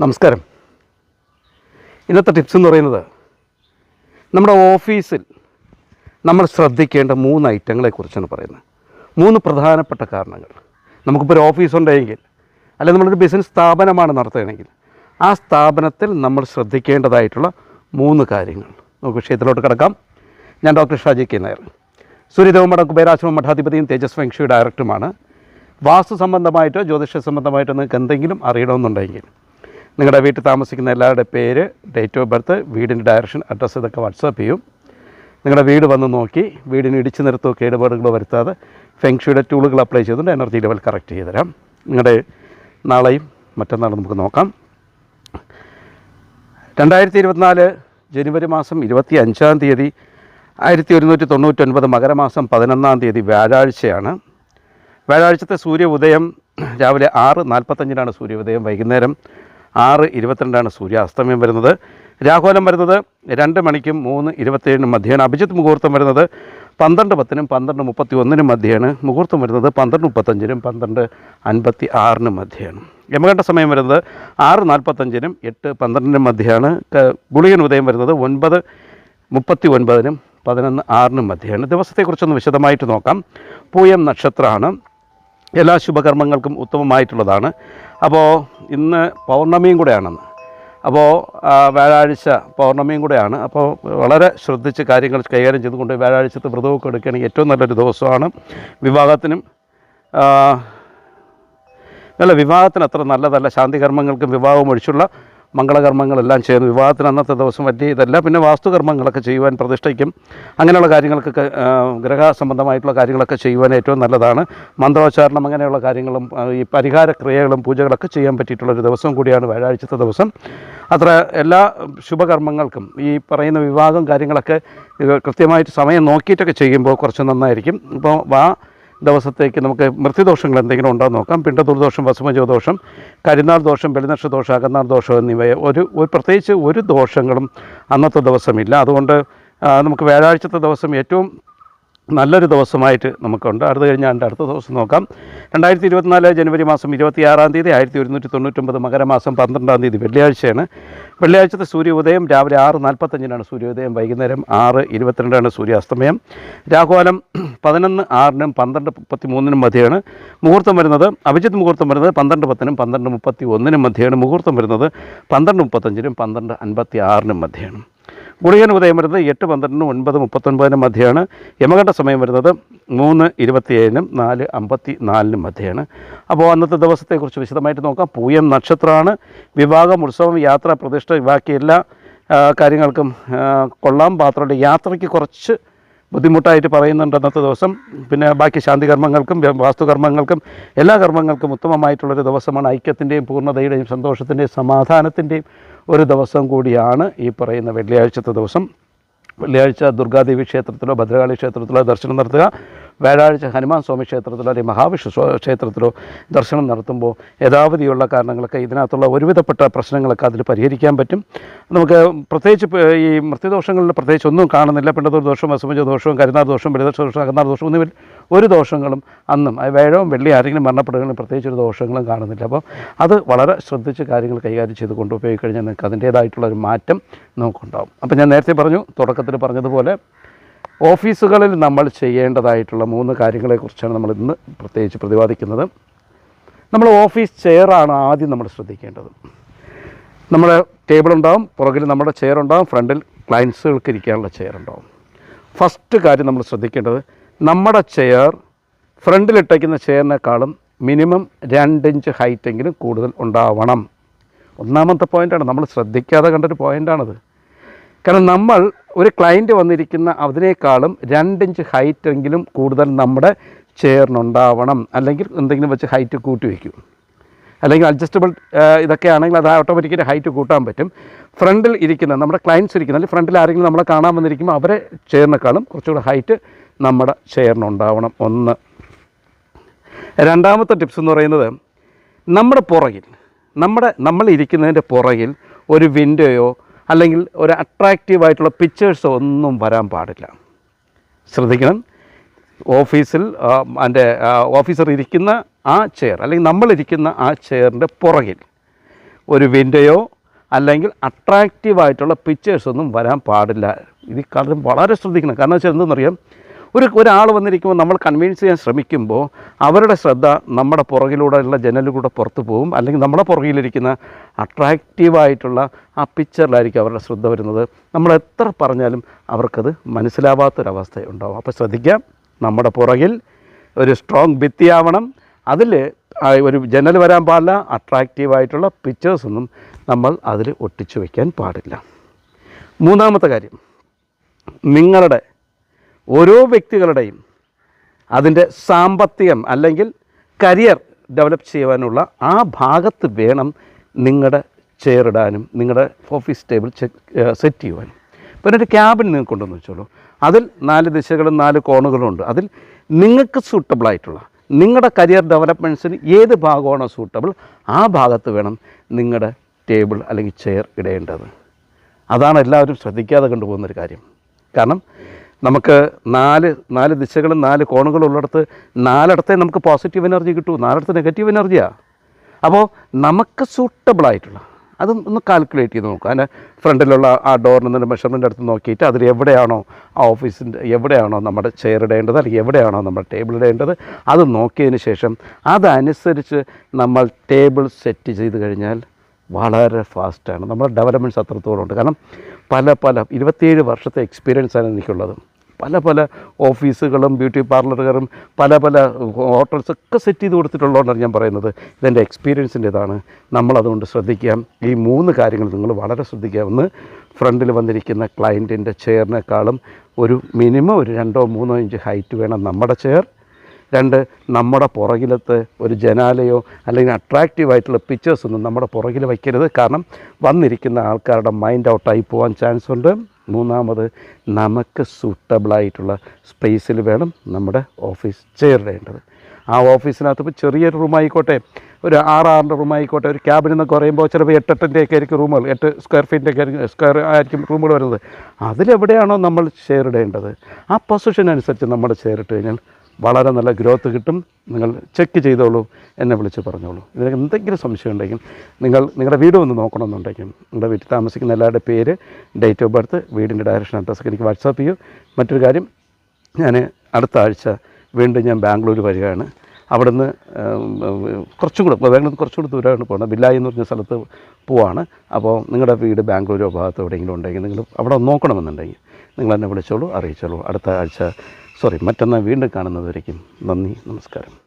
നമസ്കാരം. ഇന്നത്തെ ടിപ്സ് എന്ന് പറയുന്നത് നമ്മുടെ ഓഫീസിൽ നമ്മൾ ശ്രദ്ധിക്കേണ്ട മൂന്ന് ഐറ്റങ്ങളെക്കുറിച്ചാണ് പറയുന്നത്. മൂന്ന് പ്രധാനപ്പെട്ട കാരണങ്ങൾ. നമുക്കിപ്പോൾ ഒരു ഓഫീസ് ഉണ്ടെങ്കിൽ അല്ലെങ്കിൽ നമ്മളൊരു ബിസിനസ് സ്ഥാപനമാണ് നടത്തുകയാണെങ്കിൽ ആ സ്ഥാപനത്തിൽ നമ്മൾ ശ്രദ്ധിക്കേണ്ടതായിട്ടുള്ള മൂന്ന് കാര്യങ്ങൾ. നമുക്ക് വിഷയത്തിലോട്ട് കിടക്കാം. ഞാൻ ഡോക്ടർ ഷാജി കെ നായർ. സൂര്യദേവമഠ കുബേരാശ്രമ മഠാധിപതിയും തേജസ് ഫെങ്ഷി ഡയറക്ടറുമാണ്. വാസ്തു സംബന്ധമായിട്ടോ ജ്യോതിഷ സംബന്ധമായിട്ടോ നിങ്ങൾക്ക് എന്തെങ്കിലും അറിയണമെന്നുണ്ടെങ്കിൽ നിങ്ങളുടെ വീട്ടിൽ താമസിക്കുന്ന എല്ലാവരുടെ പേര് ഡേറ്റ് ഓഫ് ബർത്ത് വീടിന്റെ ഡയറക്ഷൻ അഡ്രസ്സ് ഇതൊക്കെ വാട്സാപ്പ് ചെയ്യും. നിങ്ങളുടെ വീട് വന്ന് നോക്കി വീടിന് ഇടിച്ചു നിർത്തോ കേടുപാടുകളോ വരുത്താതെ ഫെങ്ഷിയുടെ ടൂളുകൾ അപ്ലൈ ചെയ്തുകൊണ്ട് എനർജി ലെവൽ കറക്റ്റ് ചെയ്ത് തരാം. നിങ്ങളുടെ നാളെയും മറ്റന്നാളും നമുക്ക് നോക്കാം. രണ്ടായിരത്തി ഇരുപത്തിനാല് ജനുവരി മാസം ഇരുപത്തി അഞ്ചാം തീയതി ആയിരത്തി ഒരുന്നൂറ്റി തൊണ്ണൂറ്റൊൻപത് മകരമാസം പതിനൊന്നാം തീയതി വ്യാഴാഴ്ചയാണ്. വ്യാഴാഴ്ചത്തെ സൂര്യ ഉദയം രാവിലെ ആറ് നാൽപ്പത്തഞ്ചിനാണ് സൂര്യോദയം വൈകുന്നേരം. ആറ് ഇരുപത്തിരണ്ടാണ് സൂര്യാസ്തമയം വരുന്നത്. രാഹുലം വരുന്നത് രണ്ട് മണിക്കും മൂന്ന് ഇരുപത്തേഴിനും മധ്യയാണ്. അഭിജിത്ത് മുഹൂർത്തം വരുന്നത് പന്ത്രണ്ട് പത്തിനും പന്ത്രണ്ട് മുപ്പത്തി ഒന്നിനും മധ്യയാണ്. മുഹൂർത്തം വരുന്നത് പന്ത്രണ്ട് മുപ്പത്തഞ്ചിനും പന്ത്രണ്ട് അൻപത്തി ആറിനും മധ്യയാണ്. യമകണ്ഠ സമയം വരുന്നത് ആറ് നാൽപ്പത്തഞ്ചിനും എട്ട് പന്ത്രണ്ടിനും മധ്യയാണ്. ഗുളികൻ ഉദയം വരുന്നത് ഒൻപത് മുപ്പത്തി ഒൻപതിനും പതിനൊന്ന് ആറിനും മധ്യയാണ്. ദിവസത്തെക്കുറിച്ചൊന്ന് വിശദമായിട്ട് നോക്കാം. പൂയം നക്ഷത്രമാണ്. എല്ലാ ശുഭകർമ്മങ്ങൾക്കും ഉത്തമമായിട്ടുള്ളതാണ്. അപ്പോൾ ഇന്ന് പൗർണമിയും കൂടെയാണെന്ന്. അപ്പോൾ വ്യാഴാഴ്ച പൗർണമിയും കൂടെയാണ്. അപ്പോൾ വളരെ ശ്രദ്ധിച്ച് കാര്യങ്ങൾ കൈകാര്യം ചെയ്തുകൊണ്ട് വ്യാഴാഴ്ചത്തെ വ്രതമൊക്കെ എടുക്കുകയാണെങ്കിൽ ഏറ്റവും നല്ലൊരു ദിവസമാണ്. വിവാഹത്തിനും നല്ല വിവാഹത്തിന് അത്ര നല്ലതല്ല ശാന്തികർമ്മങ്ങൾക്കും വിവാഹം ഒഴിച്ചുള്ള മംഗളകർമ്മങ്ങളെല്ലാം ചെയ്യുന്നു. വിവാഹത്തിന് അന്നത്തെ ദിവസം വലിയ ഇതല്ല. പിന്നെ വാസ്തുകർമ്മങ്ങളൊക്കെ ചെയ്യുവാൻ പ്രതിഷ്ഠയ്ക്കും അങ്ങനെയുള്ള കാര്യങ്ങൾക്കൊക്കെ ഗ്രഹ സംബന്ധമായിട്ടുള്ള കാര്യങ്ങളൊക്കെ ചെയ്യുവാൻ ഏറ്റവും നല്ലതാണ്. മന്ത്രോച്ചാരണം അങ്ങനെയുള്ള കാര്യങ്ങളും ഈ പരിഹാര ക്രിയകളും പൂജകളൊക്കെ ചെയ്യാൻ പറ്റിയിട്ടുള്ള ഒരു ദിവസം കൂടിയാണ് വ്യാഴാഴ്ചത്തെ ദിവസം. അത്ര എല്ലാ ശുഭകർമ്മങ്ങൾക്കും ഈ പറയുന്ന വിവാഹം കാര്യങ്ങളൊക്കെ കൃത്യമായിട്ട് സമയം നോക്കിയിട്ടൊക്കെ ചെയ്യുമ്പോൾ കുറച്ച് നന്നായിരിക്കും. ഇപ്പോൾ വാ ദിവസത്തേക്ക് നമുക്ക് മൃത്യുദോഷങ്ങൾ എന്തെങ്കിലും ഉണ്ടോ നോക്കാം. പിണ്ടതുർദോഷം വസുമജോ ദോഷം കരിനാൾ ദോഷം ബലിനക്ഷ ദോഷം അകന്നാൾ ദോഷം എന്നിവയെ ഒരു ഒരു പ്രത്യേകിച്ച് ഒരു ദോഷങ്ങളും അന്നത്തെ ദിവസമില്ല. അതുകൊണ്ട് നമുക്ക് വ്യാഴാഴ്ചത്തെ ദിവസം ഏറ്റവും നല്ലൊരു ദിവസമായിട്ട് നമുക്കുണ്ട്. അടുത്ത് എന്റെ അടുത്ത ദിവസം നോക്കാം. രണ്ടായിരത്തി ഇരുപത്തിനാല് ജനുവരി മാസം ഇരുപത്തിയാറാം തീയതി ആയിരത്തി ഒരുന്നൂറ്റി തൊണ്ണൂറ്റൊമ്പത് മകരമാസം പന്ത്രണ്ടാം തീയതി വെള്ളിയാഴ്ചയാണ്. വെള്ളിയാഴ്ചത്തെ സൂര്യോദയം രാവിലെ ആറ് നാൽപ്പത്തഞ്ചിനാണ് സൂര്യോദയം. വൈകുന്നേരം ആറ് ഇരുപത്തിരണ്ടാണ് സൂര്യാസ്തമയം. രാഹുകാലം പതിനൊന്ന് ആറിനും പന്ത്രണ്ട് മുപ്പത്തി മൂന്നിനും മധ്യയാണ് മുഹൂർത്തം വരുന്നത്. അഭിജിത്ത് മുഹൂർത്തം വരുന്നത് പന്ത്രണ്ട് പത്തിനും പന്ത്രണ്ട് മുപ്പത്തി ഒന്നിനും മധ്യയാണ്. മുഹൂർത്തം വരുന്നത് പന്ത്രണ്ട് മുപ്പത്തഞ്ചിനും പന്ത്രണ്ട് അൻപത്തി ആറിനും മധ്യയാണ്. ഗുളികൻ ഉദയം വരുന്നത് എട്ട് പന്ത്രണ്ടിനും ഒൻപത് മുപ്പത്തൊൻപതിനും മധ്യയാണ്. യമകണ്ഠ സമയം വരുന്നത് മൂന്ന് ഇരുപത്തിയേഴിനും നാല് അമ്പത്തി നാലിനും മധ്യയാണ്. അപ്പോൾ അന്നത്തെ ദിവസത്തെക്കുറിച്ച് വിശദമായിട്ട് നോക്കാം. പൂയം നക്ഷത്രമാണ്. വിവാഹം ഉത്സവം യാത്ര പ്രതിഷ്ഠ ബാക്കി എല്ലാ കാര്യങ്ങൾക്കും കൊള്ളാം. പാത്രമുണ്ട് യാത്രയ്ക്ക് കുറച്ച് ബുദ്ധിമുട്ടായിട്ട് പറയുന്നുണ്ട് അന്നത്തെ ദിവസം. പിന്നെ ബാക്കി ശാന്തി കർമ്മങ്ങൾക്കും വാസ്തുകർമ്മങ്ങൾക്കും എല്ലാ കർമ്മങ്ങൾക്കും ഉത്തമമായിട്ടുള്ളൊരു ദിവസമാണ്. ഐക്യത്തിന്റെയും പൂർണതയുടെയും സന്തോഷത്തിന്റെയും സമാധാനത്തിന്റെയും ഒരു ദിവസം കൂടിയാണ് ഈ പറയുന്ന വെള്ളിയാഴ്ചത്തെ ദിവസം. വെള്ളിയാഴ്ച ദുർഗാദേവി ക്ഷേത്രത്തിലോ ഭദ്രകാളി ക്ഷേത്രത്തിലോ ദർശനം നടത്തുക. വ്യാഴാഴ്ച ഹനുമാൻ സ്വാമി ക്ഷേത്രത്തിലോ അല്ലെങ്കിൽ മഹാവിഷ്ണു ക്ഷേത്രത്തിലോ ദർശനം നടത്തുമ്പോൾ യഥാവധിയുള്ള കാരണങ്ങളൊക്കെ ഇതിനകത്തുള്ള ഒരുവിധപ്പെട്ട പ്രശ്നങ്ങളൊക്കെ അതിൽ പരിഹരിക്കാൻ പറ്റും. നമുക്ക് പ്രത്യേകിച്ച് ഈ മൃത്യുദോഷങ്ങളിൽ പ്രത്യേകിച്ച് ഒന്നും കാണുന്നില്ല. പിണ്ടതൂർ ദോഷം അസുമജ ദോഷവും കരുനാർ ദോഷം ബലിദോഷ ദോഷം അകന്നാർ ദോഷം ഒന്നും ഒരു ദോഷങ്ങളും അന്നും അത് വ്യാഴവും വെള്ളി ആരെങ്കിലും മരണപ്പെടുകയും പ്രത്യേകിച്ച് ഒരു ദോഷങ്ങളും കാണുന്നില്ല. അപ്പോൾ അത് വളരെ ശ്രദ്ധിച്ച് കാര്യങ്ങൾ കൈകാര്യം ചെയ്ത് കൊണ്ടുപോയി കഴിഞ്ഞാൽ നിങ്ങൾക്ക് അതിന്റേതായിട്ടുള്ള ഒരു മാറ്റം നമുക്കുണ്ടാകും അപ്പോൾ ഞാൻ നേരത്തെ പറഞ്ഞു തുടക്കത്തിൽ പറഞ്ഞതുപോലെ ഓഫീസുകളിൽ നമ്മൾ ചെയ്യേണ്ടതായിട്ടുള്ള മൂന്ന് കാര്യങ്ങളെക്കുറിച്ചാണ് നമ്മൾ ഇന്ന് പ്രത്യേകിച്ച് പ്രതിപാദിക്കുന്നത്. നമ്മൾ ഓഫീസ് ചെയറാണ് ആദ്യം നമ്മൾ ശ്രദ്ധിക്കേണ്ടത്. നമ്മുടെ ടേബിൾ ഉണ്ടാവും പുറകിൽ നമ്മുടെ ചെയർ ഉണ്ടാവും ഫ്രണ്ടിൽ ക്ലയൻസുകൾക്ക് ഇരിക്കാനുള്ള ചെയർ ഉണ്ടാവും. ഫസ്റ്റ് കാര്യം നമ്മൾ ശ്രദ്ധിക്കേണ്ടത് നമ്മുടെ ചെയർ ഫ്രണ്ടിലിട്ടേക്കുന്ന ചെയറിനേക്കാളും മിനിമം രണ്ടിഞ്ച് ഹൈറ്റെങ്കിലും കൂടുതൽ ഉണ്ടാവണം. ഒന്നാമത്തെ പോയിന്റാണ് നമ്മൾ ശ്രദ്ധിക്കാതെ കണ്ടൊരു പോയിന്റാണത് കാരണം നമ്മൾ ഒരു ക്ലയന്റ് വന്നിരിക്കുന്ന അതിനേക്കാളും രണ്ടിഞ്ച് ഹൈറ്റെങ്കിലും കൂടുതൽ നമ്മുടെ ചെയറിനുണ്ടാവണം അല്ലെങ്കിൽ എന്തെങ്കിലും വെച്ച് ഹൈറ്റ് കൂട്ടി വയ്ക്കും. അല്ലെങ്കിൽ അഡ്ജസ്റ്റബിൾ ഇതൊക്കെ ആണെങ്കിൽ അത് ഓട്ടോമാറ്റിക്കലി ഹൈറ്റ് കൂട്ടാൻ പറ്റും. ഫ്രണ്ടിൽ ഇരിക്കുന്ന നമ്മുടെ ക്ലയൻസ് ഇരിക്കുന്ന അല്ലെങ്കിൽ ഫ്രണ്ടിൽ ആരെങ്കിലും നമ്മളെ കാണാൻ വന്നിരിക്കുമ്പോൾ അവരെ ചെയറിനേക്കാളും കുറച്ചുകൂടെ ഹൈറ്റ് നമ്മുടെ ചെയറിനുണ്ടാവണം ഒന്ന്. രണ്ടാമത്തെ ടിപ്സ് എന്ന് പറയുന്നത് നമ്മുടെ പുറകിൽ നമ്മുടെ നമ്മൾ ഇരിക്കുന്നതിന്റെ പുറകിൽ ഒരു വിൻഡോയോ അല്ലെങ്കിൽ ഒരു അട്രാക്റ്റീവായിട്ടുള്ള പിക്ചേഴ്സോ ഒന്നും വരാൻ പാടില്ല. ശ്രദ്ധിക്കണം. ഓഫീസിൽ എന്റെ ഓഫീസർ ഇരിക്കുന്ന ആ ചെയർ അല്ലെങ്കിൽ നമ്മളിരിക്കുന്ന ആ ചെയറിന്റെ പുറകിൽ ഒരു വിൻഡോയോ അല്ലെങ്കിൽ അട്രാക്റ്റീവായിട്ടുള്ള പിക്ചേഴ്സ് ഒന്നും വരാൻ പാടില്ല. ഇത് കാരണം വളരെ ശ്രദ്ധിക്കണം. കാരണം വെച്ചാൽ എന്തെന്നറിയാം? ഒരു ഒരാൾ വന്നിരിക്കുമ്പോൾ നമ്മൾ കൺവിൻസ് ചെയ്യാൻ ശ്രമിക്കുമ്പോൾ അവരുടെ ശ്രദ്ധ നമ്മുടെ പുറകിലൂടെയുള്ള ജനലിലൂടെ പുറത്ത് പോകും. അല്ലെങ്കിൽ നമ്മുടെ പുറകിലിരിക്കുന്ന അട്രാക്റ്റീവായിട്ടുള്ള ആ പിക്ചറിലായിരിക്കും അവരുടെ ശ്രദ്ധ വരുന്നത്. നമ്മൾ എത്ര പറഞ്ഞാലും അവർക്കത് മനസ്സിലാവാത്തൊരവസ്ഥ ഉണ്ടാവും. അപ്പോൾ ശ്രദ്ധിക്കാം. നമ്മുടെ പുറകിൽ ഒരു സ്ട്രോങ് ഭിത്തിയാവണം അതിൽ ഒരു ജനൽ വരാൻ പാടില്ല. അട്രാക്റ്റീവായിട്ടുള്ള പിക്ചേഴ്സൊന്നും നമ്മൾ അതിൽ ഒട്ടിച്ചു വയ്ക്കാൻ പാടില്ല. മൂന്നാമത്തെ കാര്യം. നിങ്ങളുടെ ഓരോ വ്യക്തികളുടെയും അതിന്റെ സാമ്പത്തികം അല്ലെങ്കിൽ കരിയർ ഡെവലപ്പ് ചെയ്യുവാനുള്ള ആ ഭാഗത്ത് വേണം നിങ്ങളുടെ ചെയർ ഇടാനും നിങ്ങളുടെ ഓഫീസ് ടേബിൾ സെറ്റ് ചെയ്യുവാനും. പിന്നെ ഒരു ക്യാബിൻ നിങ്ങൾക്ക് കൊണ്ടുവന്ന് വെച്ചോളൂ. അതിൽ നാല് ദിശകളും നാല് കോണുകളും ഉണ്ട്. അതിൽ നിങ്ങൾക്ക് സൂട്ടബിളായിട്ടുള്ള നിങ്ങളുടെ കരിയർ ഡെവലപ്മെന്റ്സിന് ഏത് ഭാഗമാണോ സൂട്ടബിൾ ആ ഭാഗത്ത് വേണം നിങ്ങളുടെ ടേബിൾ അല്ലെങ്കിൽ ചെയർ ഇടേണ്ടത്. അതാണ് എല്ലാവരും ശ്രദ്ധിക്കാതെ കൊണ്ടുപോകുന്നൊരു കാര്യം. കാരണം നമുക്ക് നാല് നാല് ദിശകളും നാല് കോണുകളും ഉള്ളിടത്ത് നാലിടത്തെ നമുക്ക് പോസിറ്റീവ് എനർജി കിട്ടൂ. നാലിടത്ത് നെഗറ്റീവ് എനർജിയാണ് അപ്പോൾ നമുക്ക് സൂട്ടബിളായിട്ടുള്ള അത് ഒന്ന് കാൽക്കുലേറ്റ് ചെയ്ത് നോക്കുക അതിന്റെ ഫ്രണ്ടിലുള്ള ആ ഡോറിൽ നിന്ന് മെഷർമെന്റ് എടുത്ത് നോക്കിയിട്ട് അതിൽ എവിടെയാണോ ആ ഓഫീസിന്റെ എവിടെയാണോ നമ്മുടെ ചെയർ ഇടേണ്ടത് അല്ലെങ്കിൽ എവിടെയാണോ നമ്മുടെ ടേബിൾ ഇടേണ്ടത് അത് നോക്കിയതിന് ശേഷം അതനുസരിച്ച് നമ്മൾ ടേബിൾ സെറ്റ് ചെയ്ത് കഴിഞ്ഞാൽ വളരെ ഫാസ്റ്റാണ് നമ്മുടെ ഡെവലപ്മെന്റ്സ് അത്രത്തോളം ഉണ്ട്. കാരണം പല പല ഇരുപത്തിയേഴ് വർഷത്തെ എക്സ്പീരിയൻസാണ് എനിക്കുള്ളത്. പല പല ഓഫീസുകളും ബ്യൂട്ടി പാർലറുകളും പല പല ഹോട്ടൽസ് ഒക്കെ സെറ്റ് ചെയ്ത് കൊടുത്തിട്ടുള്ളതുകൊണ്ടാണ് ഞാൻ പറയുന്നത്. ഇതെന്റെ എക്സ്പീരിയൻസിന്റെ ഇതാണ് നമ്മളതുകൊണ്ട് ശ്രദ്ധിക്കാം. ഈ മൂന്ന് കാര്യങ്ങൾ നിങ്ങൾ വളരെ ശ്രദ്ധിക്കുക. ഒന്ന് ഫ്രണ്ടിൽ വന്നിരിക്കുന്ന ക്ലയന്റിന്റെ ചെയറിനേക്കാളും ഒരു മിനിമം ഒരു രണ്ടോ മൂന്നോ ഇഞ്ച് ഹൈറ്റ് വേണം നമ്മുടെ ചെയർ. രണ്ട് നമ്മുടെ പുറകിലത്തെ ഒരു ജനാലയോ അല്ലെങ്കിൽ അട്രാക്റ്റീവ് ആയിട്ടുള്ള പിക്ചേഴ്സ് ഒന്നും നമ്മുടെ പുറകിൽ വയ്ക്കരുത്. കാരണം വന്നിരിക്കുന്ന ആൾക്കാരുടെ മൈൻഡ് ഔട്ടായി പോകാൻ ചാൻസ് ഉണ്ട്. മൂന്നാമത് നമുക്ക് സൂട്ടബിളായിട്ടുള്ള സ്പേസിൽ വേണം നമ്മുടെ ഓഫീസ് ചെയർ ആ ഓഫീസിനകത്ത് ഇപ്പോൾ ചെറിയൊരു റൂമായിക്കോട്ടെ ഒരു ആറാറിന്റെ റൂമായിക്കോട്ടെ ഒരു ക്യാബിൻ എന്നൊക്കെ പറയുമ്പോൾ ചിലപ്പോൾ എട്ടെട്ടിന്റെ ഒക്കെ ആയിരിക്കും റൂമുകൾ എട്ട് സ്ക്വയർ ഫീറ്റിന്റെ ഒക്കെ ആയിരിക്കും സ്ക്വയർ ആയിരിക്കും റൂമുകൾ വരുന്നത്. അതിലെവിടെയാണോ നമ്മൾ ഷെയർ ഇടേണ്ടത് ആ പൊസിഷൻ അനുസരിച്ച് നമ്മൾ ചെയർ ഇട്ട് കഴിഞ്ഞാൽ വളരെ നല്ല ഗ്രോത്ത് കിട്ടും. നിങ്ങൾ ചെക്ക് ചെയ്തോളൂ. എന്നെ വിളിച്ച് പറഞ്ഞോളൂ. ഇതിന് എന്തെങ്കിലും സംശയം ഉണ്ടെങ്കിൽ നിങ്ങൾ നിങ്ങളുടെ വീട് ഒന്ന് നോക്കണമെന്നുണ്ടെങ്കിൽ നിങ്ങളുടെ വീട്ടിൽ താമസിക്കുന്ന എല്ലാവരുടെ പേര് ഡേറ്റ് ഓഫ് ബർത്ത് വീടിന്റെ ഡയറക്ഷൻ അഡ്രസ്സൊക്കെ എനിക്ക് വാട്സാപ്പ് ചെയ്യൂ. മറ്റൊരു കാര്യം ഞാൻ അടുത്ത ആഴ്ച വീണ്ടും ഞാൻ ബാംഗ്ലൂർ വരികയാണ്. അവിടുന്ന് കുറച്ചും കൂടെ ബാംഗ്ലൂർ കുറച്ചും കൂടെ ദൂരമാണ് പോകുന്നത് ബില്ലായി എന്ന് പറഞ്ഞ സ്ഥലത്ത് പോവാണ്. അപ്പോൾ നിങ്ങളുടെ വീട് ബാംഗ്ലൂരോ ഭാഗത്തോ എവിടെയെങ്കിലും ഉണ്ടെങ്കിൽ നിങ്ങൾ അവിടെ നോക്കണമെന്നുണ്ടെങ്കിൽ നിങ്ങൾ എന്നെ വിളിച്ചോളൂ അറിയിച്ചോളൂ. അടുത്ത ആഴ്ച സോറി മറ്റന്നാൾ വീണ്ടും കാണുന്നതുവരേക്കും നന്ദി നമസ്കാരം.